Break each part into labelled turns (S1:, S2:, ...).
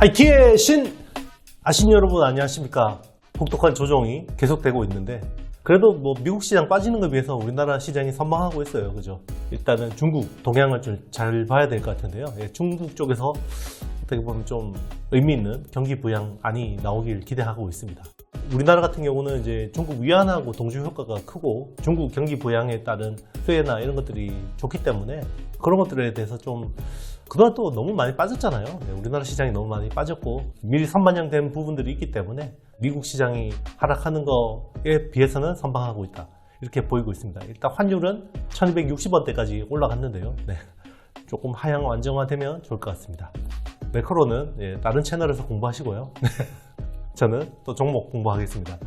S1: IT의 신! 아신 여러분 안녕하십니까. 혹독한 조정이 계속되고 있는데, 그래도 뭐 미국 시장 빠지는 것에 비해서 우리나라 시장이 선방하고 있어요. 그죠? 일단은 중국, 동향을 좀 잘 봐야 될 것 같은데요. 예, 중국 쪽에서 어떻게 보면 좀 의미 있는 경기 부양안이 나오길 기대하고 있습니다. 우리나라 같은 경우는 이제 중국 위안하고 동조 효과가 크고 중국 경기 부양에 따른 수혜나 이런 것들이 좋기 때문에 그런 것들에 대해서 좀 그동안 또 너무 많이 빠졌잖아요. 네, 우리나라 시장이 너무 많이 빠졌고 미리 선반영된 부분들이 있기 때문에 미국 시장이 하락하는 거에 비해서는 선방하고 있다. 이렇게 보이고 있습니다. 일단 환율은 1260원대까지 올라갔는데요. 네, 조금 하향 안정화되면 좋을 것 같습니다. 매크로는 예, 다른 채널에서 공부하시고요. 저는 또 종목 공부하겠습니다.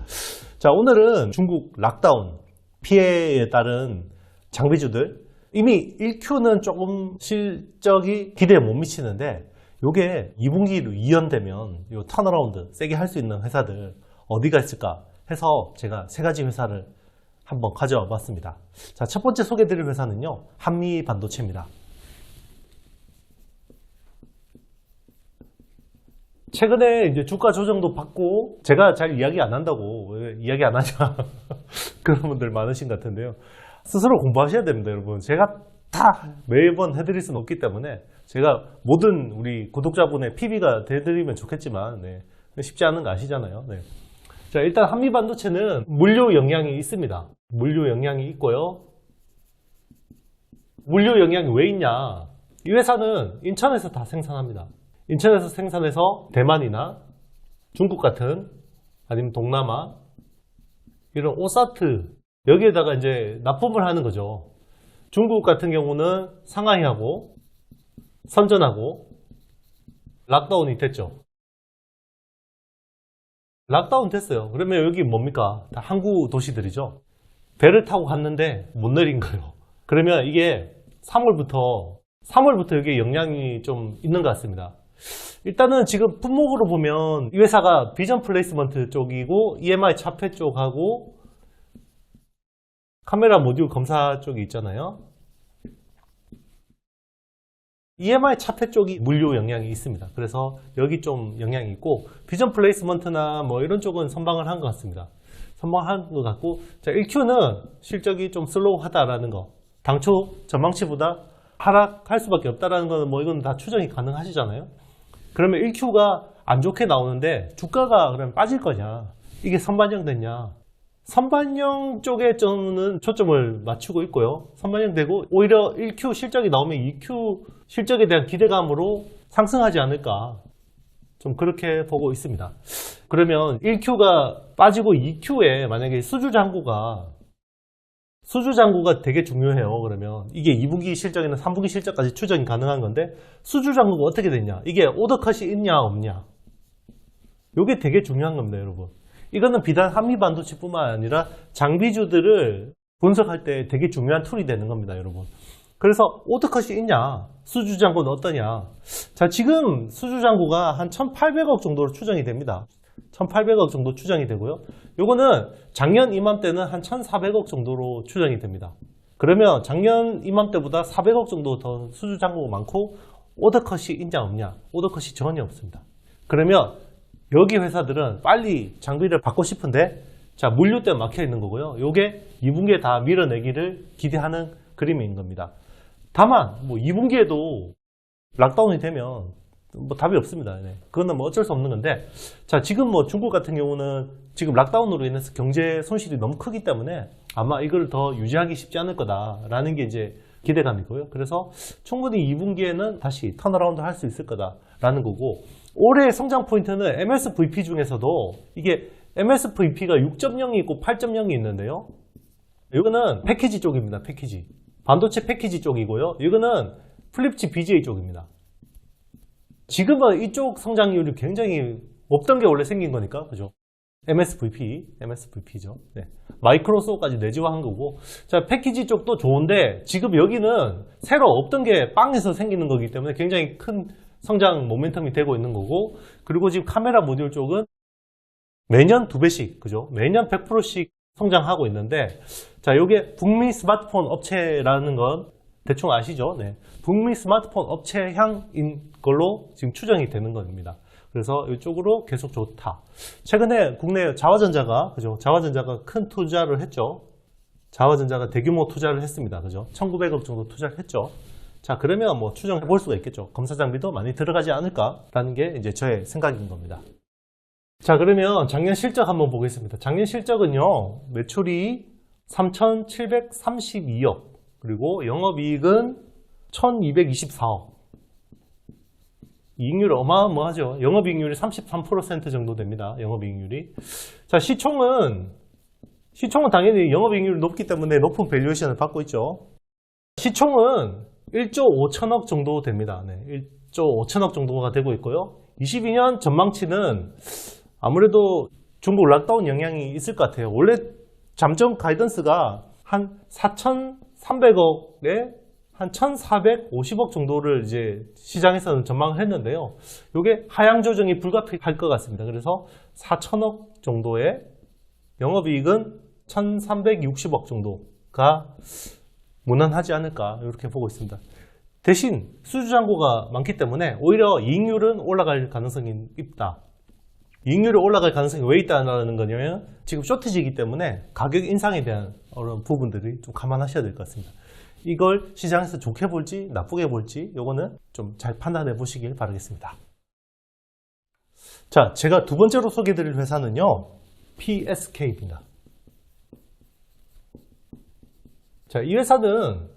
S1: 자, 오늘은 중국 락다운 피해에 따른 장비주들 이미 1Q는 조금 실적이 기대에 못 미치는데 요게 2분기로 이연되면 요 턴어라운드 세게 할 수 있는 회사들 어디가 있을까 해서 제가 세 가지 회사를 한번 가져와 봤습니다. 자, 첫 번째 소개해 드릴 회사는요. 한미 반도체입니다. 최근에 이제 주가 조정도 받고 제가 잘 이야기 안 한다고 왜 이야기 안 하냐 그런 분들 많으신 것 같은데요. 스스로 공부하셔야 됩니다, 여러분. 제가 다 매번 해드릴 수는 없기 때문에 제가 모든 우리 구독자분의 PB가 돼드리면 좋겠지만 네, 쉽지 않은 거 아시잖아요. 네. 자, 일단 한미 반도체는 물류 영향이 있습니다. 물류 영향이 있고요. 물류 영향이 왜 있냐? 이 회사는 인천에서 다 생산합니다. 인천에서 생산해서 대만이나 중국 같은 아니면 동남아 이런 오사트 여기에다가 이제 납품을 하는 거죠. 중국 같은 경우는 상하이하고 선전하고 락다운이 됐죠. 락다운 됐어요. 그러면 여기 뭡니까? 다 항구 도시들이죠. 배를 타고 갔는데 못 내린 거예요. 그러면 이게 3월부터 3월부터 여기에 영향이 좀 있는 것 같습니다. 일단은 지금 품목으로 보면 이 회사가 비전 플레이스먼트 쪽이고 EMI 차폐 쪽하고 카메라 모듈 검사 쪽이 있잖아요. EMI 차폐 쪽이 물류 영향이 있습니다. 그래서 여기 좀 영향이 있고 비전 플레이스먼트나 뭐 이런 쪽은 선방을 한 것 같습니다. 선방한 것 같고 자 1Q는 실적이 좀 슬로우하다라는 거 당초 전망치보다 하락할 수밖에 없다라는 거는 뭐 이건 다 추정이 가능하시잖아요. 그러면 1Q가 안 좋게 나오는데 주가가 그러면 빠질 거냐? 이게 선반영 됐냐? 선반영 쪽에 저는 초점을 맞추고 있고요. 선반영 되고 오히려 1Q 실적이 나오면 2Q 실적에 대한 기대감으로 상승하지 않을까. 좀 그렇게 보고 있습니다. 그러면 1Q가 빠지고 2Q에 만약에 수주 잔고가 수주 잔고가 되게 중요해요. 그러면 이게 2분기 실적이나 3분기 실적까지 추정이 가능한 건데 수주 잔고가 어떻게 되냐? 이게 오더컷이 있냐 없냐? 이게 되게 중요한 겁니다, 여러분. 이거는 비단 한미 반도체뿐만 아니라 장비주들을 분석할 때 되게 중요한 툴이 되는 겁니다, 여러분. 그래서 오더컷이 있냐? 수주 잔고는 어떠냐? 자, 지금 수주 잔고가 한 1,800억 정도로 추정이 됩니다. 1,800억 정도 추정이 되고요. 요거는 작년 이맘때는 한 1,400억 정도로 추정이 됩니다. 그러면 작년 이맘때보다 400억 정도 더 수주 잔고가 많고 오더컷이 있냐 없냐? 오더컷이 전혀 없습니다. 그러면 여기 회사들은 빨리 장비를 받고 싶은데 자 물류 때문에 막혀 있는 거고요. 요게 2분기에 다 밀어내기를 기대하는 그림인 겁니다. 다만 뭐 2분기에도 락다운이 되면 뭐 답이 없습니다. 네. 그거는 뭐 어쩔 수 없는 건데 자 지금 뭐 중국 같은 경우는 지금 락다운으로 인해서 경제 손실이 너무 크기 때문에 아마 이걸 더 유지하기 쉽지 않을 거다라는 게 이제 기대감이고요. 그래서 충분히 2분기에는 다시 턴어라운드 할 수 있을 거다라는 거고 올해 성장 포인트는 MSVP 중에서도 이게 MSVP가 6.0이 있고 8.0이 있는데요. 이거는 패키지 쪽입니다. 패키지. 반도체 패키지 쪽이고요. 이거는 플립치 BGA 쪽입니다. 지금은 이쪽 성장률이 굉장히 없던 게 원래 생긴 거니까, 그죠? MSVP, MSVP죠. 네. 마이크로소까지 내지화한 거고. 자, 패키지 쪽도 좋은데, 지금 여기는 새로 없던 게 빵에서 생기는 거기 때문에 굉장히 큰 성장 모멘텀이 되고 있는 거고, 그리고 지금 카메라 모듈 쪽은 매년 두 배씩, 그죠? 매년 100%씩 성장하고 있는데, 자, 요게 북미 스마트폰 업체라는 건 대충 아시죠? 네. 북미 스마트폰 업체향인 걸로 지금 추정이 되는 겁니다. 그래서 이쪽으로 계속 좋다. 최근에 국내 자화전자가 그죠? 자화전자가 큰 투자를 했죠. 자화전자가 대규모 투자를 했습니다. 그죠? 1,900억 정도 투자를 했죠. 자, 그러면 뭐 추정해 볼 수가 있겠죠. 검사 장비도 많이 들어가지 않을까 라는 게 이제 저의 생각인 겁니다. 자, 그러면 작년 실적 한번 보겠습니다. 작년 실적은요, 매출이 3,732억, 그리고 영업이익은 1,224억. 이익률 어마어마하죠. 영업이익률이 33% 정도 됩니다. 영업이익률이. 자, 시총은, 시총은 당연히 영업이익률이 높기 때문에 높은 밸류에이션을 받고 있죠. 시총은 1조 5천억 정도 됩니다. 네, 1조 5천억 정도가 되고 있고요. 22년 전망치는 아무래도 중국 락다운 영향이 있을 것 같아요. 원래 잠정 가이던스가 한 4,300억에 한 1,450억 정도를 이제 시장에서는 전망을 했는데요. 이게 하향 조정이 불가피할 것 같습니다. 그래서 4천억 정도의 영업이익은 1,360억 정도가 무난하지 않을까 이렇게 보고 있습니다. 대신 수주 잔고가 많기 때문에 오히려 이익률은 올라갈 가능성이 있다. 이익률이 올라갈 가능성이 왜 있다는 거냐면 지금 쇼트지이기 때문에 가격 인상에 대한 그런 부분들이 좀 감안하셔야 될 것 같습니다. 이걸 시장에서 좋게 볼지 나쁘게 볼지 요거는 좀 잘 판단해 보시길 바라겠습니다. 자, 제가 두 번째로 소개해 드릴 회사는요. PSK입니다. 자, 이 회사는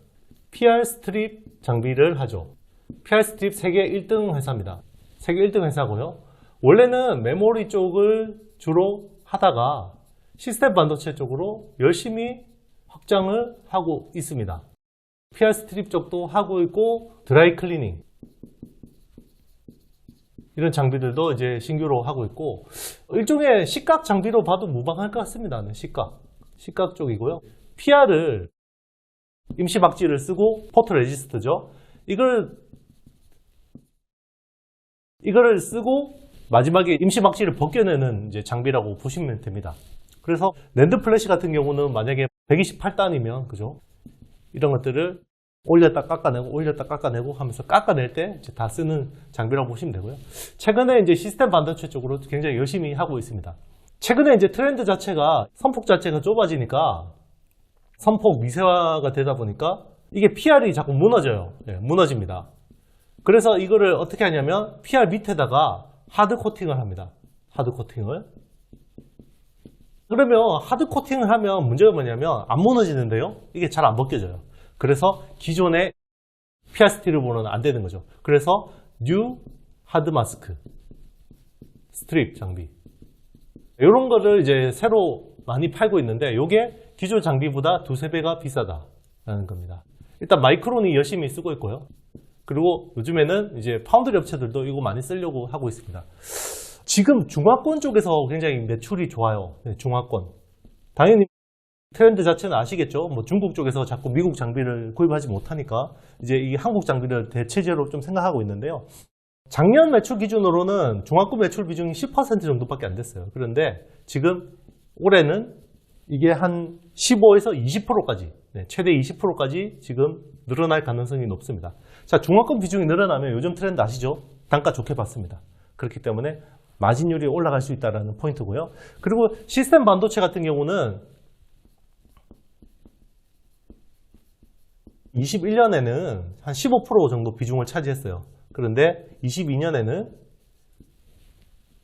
S1: PR 스트립 장비를 하죠. PR 스트립 세계 1등 회사입니다. 세계 1등 회사고요. 원래는 메모리 쪽을 주로 하다가 시스템 반도체 쪽으로 열심히 확장을 하고 있습니다. PR 스트립 쪽도 하고 있고 드라이 클리닝 이런 장비들도 이제 신규로 하고 있고 일종의 식각 장비로 봐도 무방할 것 같습니다. 네, 식각 식각 쪽이고요. PR을 임시 박지를 쓰고 포트 레지스트죠. 이걸 이거를 쓰고 마지막에 임시 박지를 벗겨내는 이제 장비라고 보시면 됩니다. 그래서 랜드 플래시 같은 경우는 만약에 128단이면 그죠? 이런 것들을 올렸다 깎아내고 올렸다 깎아내고 하면서 깎아낼 때 다 쓰는 장비라고 보시면 되고요. 최근에 이제 시스템 반도체 쪽으로 굉장히 열심히 하고 있습니다. 최근에 이제 트렌드 자체가 선폭 자체가 좁아지니까 선폭 미세화가 되다 보니까 이게 PR이 자꾸 무너져요. 예, 무너집니다. 그래서 이거를 어떻게 하냐면 PR 밑에다가 하드 코팅을 합니다. 하드 코팅을. 그러면 하드 코팅을 하면 문제가 뭐냐면 안 무너지는데요. 이게 잘 안 벗겨져요. 그래서 기존의 PR 스틸보는 안 되는 거죠. 그래서 뉴 하드 마스크 스트립 장비 이런 거를 이제 새로 많이 팔고 있는데 이게 기존 장비보다 두세 배가 비싸다라는 겁니다. 일단 마이크론이 열심히 쓰고 있고요. 그리고 요즘에는 이제 파운드리 업체들도 이거 많이 쓰려고 하고 있습니다. 지금 중화권 쪽에서 굉장히 매출이 좋아요. 네, 중화권. 당연히 트렌드 자체는 아시겠죠? 뭐 중국 쪽에서 자꾸 미국 장비를 구입하지 못하니까 이제 이 한국 장비를 대체제로 좀 생각하고 있는데요. 작년 매출 기준으로는 중화권 매출 비중이 10% 정도밖에 안 됐어요. 그런데 지금 올해는 이게 한 15에서 20%까지, 네, 최대 20%까지 지금 늘어날 가능성이 높습니다. 자, 중화권 비중이 늘어나면 요즘 트렌드 아시죠? 단가 좋게 받습니다. 그렇기 때문에 마진율이 올라갈 수 있다는 포인트고요. 그리고 시스템 반도체 같은 경우는 21년에는 한 15% 정도 비중을 차지했어요. 그런데 22년에는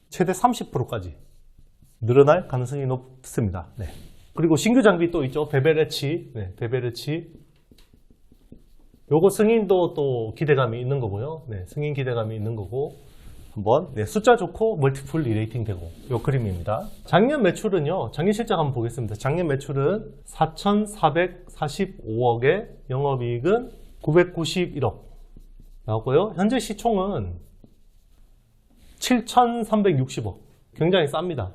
S1: 최대 30%까지 늘어날 가능성이 높습니다. 네. 그리고 신규 장비 또 있죠. 베베레치. 네, 베베레치. 요거 승인도 또 기대감이 있는 거고요. 네, 승인 기대감이 있는 거고. 한번 네, 숫자 좋고 멀티플 리레이팅 되고 요 그림입니다. 작년 매출은요. 작년 실적 한번 보겠습니다. 작년 매출은 4,445억에 영업이익은 991억 나왔고요. 현재 시총은 7,360억. 굉장히 쌉니다.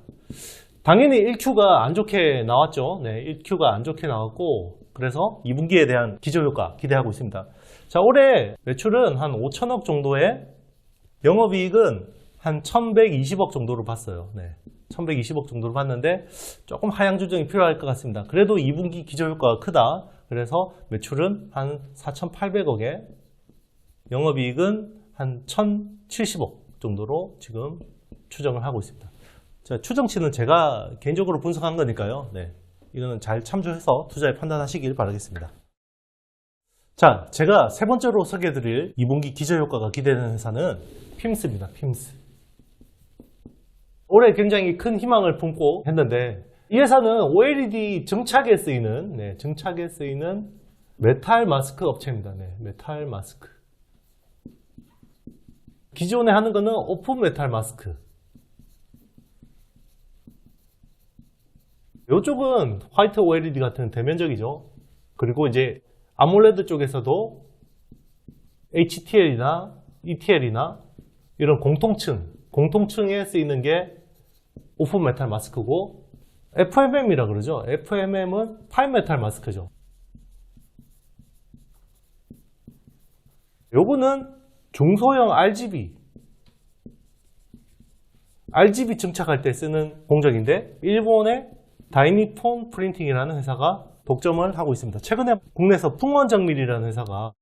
S1: 당연히 1Q가 안 좋게 나왔죠. 네, 1Q가 안 좋게 나왔고 그래서 2분기에 대한 기저효과 기대하고 있습니다. 자, 올해 매출은 한 5천억 정도의 영업이익은 한 1120억 정도로 봤어요. 네. 1120억 정도로 봤는데 조금 하향 조정이 필요할 것 같습니다. 그래도 2분기 기저효과가 크다. 그래서 매출은 한 4,800억에 영업이익은 한 1,070억 정도로 지금 추정을 하고 있습니다. 자, 추정치는 제가 개인적으로 분석한 거니까요. 네. 이거는 잘 참조해서 투자에 판단하시길 바라겠습니다. 자, 제가 세 번째로 소개해드릴 2분기 기저효과가 기대되는 회사는 핌스입니다. 핌스. 올해 굉장히 큰 희망을 품고 했는데 이 회사는 OLED 정착에 쓰이는 네, 정착에 쓰이는 메탈 마스크 업체입니다. 네, 메탈 마스크. 기존에 하는 거는 오픈 메탈 마스크. 이쪽은 화이트 OLED 같은 대면적이죠. 그리고 이제 아몰레드 쪽에서도 HTL이나 ETL이나 이런 공통층, 공통층에 쓰이는 게 오픈 메탈 마스크고 FMM이라 그러죠. FMM은 파인 메탈 마스크죠. 요거는 중소형 RGB RGB 증착할 때 쓰는 공정인데 일본의 다이니폰 프린팅이라는 회사가 독점을 하고 있습니다. 최근에 국내에서 풍원정밀이라는 회사가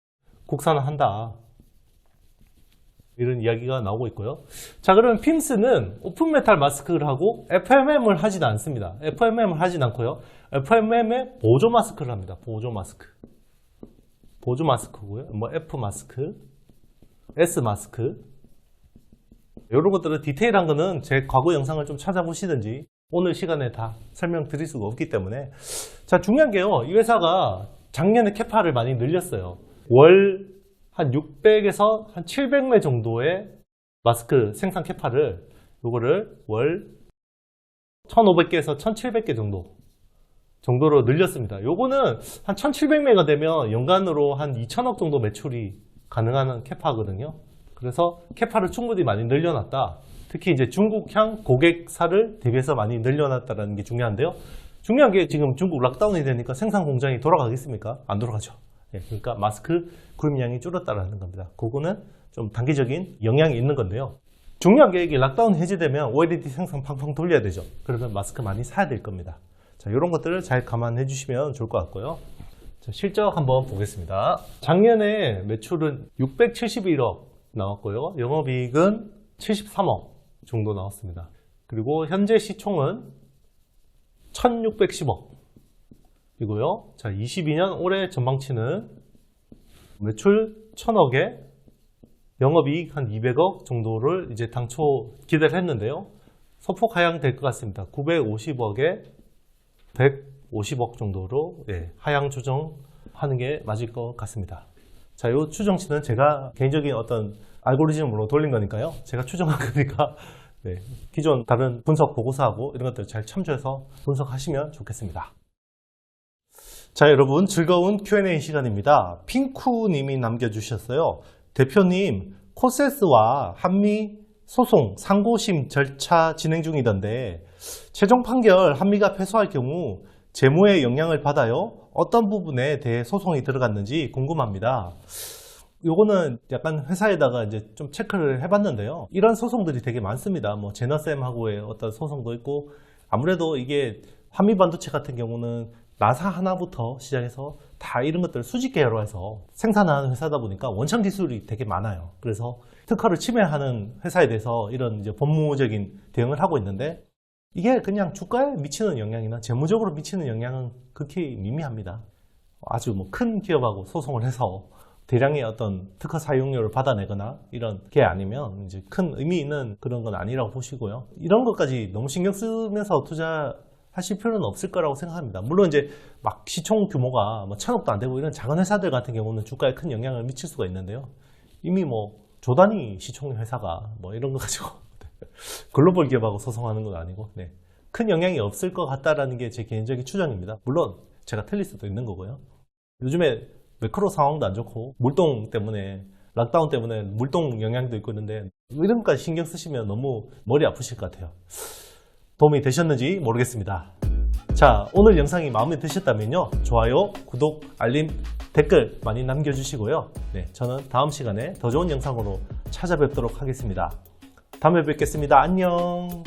S1: 국산을 한다. 이런 이야기가 나오고 있고요. 자, 그러면 핌스는 오픈 메탈 마스크를 하고 FMM을 하진 않습니다. FMM을 하진 않고요. FMM에 보조 마스크를 합니다. 보조 마스크. 보조 마스크고요. 뭐 F 마스크, S 마스크. 이런 것들은 디테일한 거는 제 과거 영상을 좀 찾아보시든지 오늘 시간에 다 설명드릴 수가 없기 때문에. 자 중요한 게요. 이 회사가 작년에 캐파를 많이 늘렸어요. 월 한 600에서 한 700매 정도의 마스크 생산 캐파를 요거를 월 1500개에서 1700개 정도 정도로 늘렸습니다. 요거는 한 1700매가 되면 연간으로 한 2천억 정도 매출이 가능한 캐파거든요. 그래서 캐파를 충분히 많이 늘려놨다 특히 이제 중국향 고객사를 대비해서 많이 늘려놨다는 게 중요한데요. 중요한 게 지금 중국 락다운이 되니까 생산 공장이 돌아가겠습니까? 안 돌아가죠. 예, 그러니까 마스크 구입량이 줄었다라는 겁니다. 그거는 좀 단기적인 영향이 있는 건데요. 중요한 게 이게 락다운 해제되면 OLED 생산 팡팡 돌려야 되죠. 그러면 마스크 많이 사야 될 겁니다. 자, 이런 것들을 잘 감안해 주시면 좋을 것 같고요. 자, 실적 한번 보겠습니다. 작년에 매출은 671억 나왔고요. 영업이익은 73억 정도 나왔습니다. 그리고 현재 시총은 1610억 이고요. 자, 22년 올해 전망치는 매출 1000억에 영업이익 한 200억 정도를 이제 당초 기대를 했는데요. 소폭 하향될 것 같습니다. 950억에 150억 정도로 예, 하향 조정하는 게 맞을 것 같습니다. 자, 이 추정치는 제가 개인적인 어떤 알고리즘으로 돌린 거니까요. 제가 추정한 거니까 네, 기존 다른 분석 보고서하고 이런 것들 잘 참조해서 분석하시면 좋겠습니다. 자, 여러분 즐거운 Q&A 시간입니다. 핑쿠님이 남겨주셨어요. 대표님, 코세스와 한미 소송 상고심 절차 진행 중이던데 최종 판결 한미가 패소할 경우 재무에 영향을 받아요? 어떤 부분에 대해 소송이 들어갔는지 궁금합니다. 요거는 약간 회사에다가 이제 좀 체크를 해봤는데요. 이런 소송들이 되게 많습니다. 뭐 제너쌤하고의 어떤 소송도 있고 아무래도 이게 한미 반도체 같은 경우는 나사 하나부터 시작해서 다 이런 것들을 수직 계열로 해서 생산하는 회사다 보니까 원천 기술이 되게 많아요. 그래서 특허를 침해하는 회사에 대해서 이런 이제 법무적인 대응을 하고 있는데 이게 그냥 주가에 미치는 영향이나 재무적으로 미치는 영향은 극히 미미합니다. 아주 뭐 큰 기업하고 소송을 해서 대량의 어떤 특허 사용료를 받아내거나 이런 게 아니면 이제 큰 의미 있는 그런 건 아니라고 보시고요. 이런 것까지 너무 신경 쓰면서 투자하실 필요는 없을 거라고 생각합니다. 물론 이제 막 시총 규모가 뭐 천억도 안 되고 이런 작은 회사들 같은 경우는 주가에 큰 영향을 미칠 수가 있는데요. 이미 뭐 조단위 시총 회사가 뭐 이런 거 가지고 글로벌 기업하고 소송하는 건 아니고 네. 큰 영향이 없을 것 같다라는 게 제 개인적인 추정입니다. 물론 제가 틀릴 수도 있는 거고요. 요즘에 매크로 상황도 안 좋고 물동 때문에 락다운 때문에 물동 영향도 있고 있는데 이런 것까지 신경 쓰시면 너무 머리 아프실 것 같아요. 도움이 되셨는지 모르겠습니다. 자, 오늘 영상이 마음에 드셨다면요. 좋아요, 구독, 알림, 댓글 많이 남겨주시고요. 네, 저는 다음 시간에 더 좋은 영상으로 찾아뵙도록 하겠습니다. 다음에 뵙겠습니다. 안녕.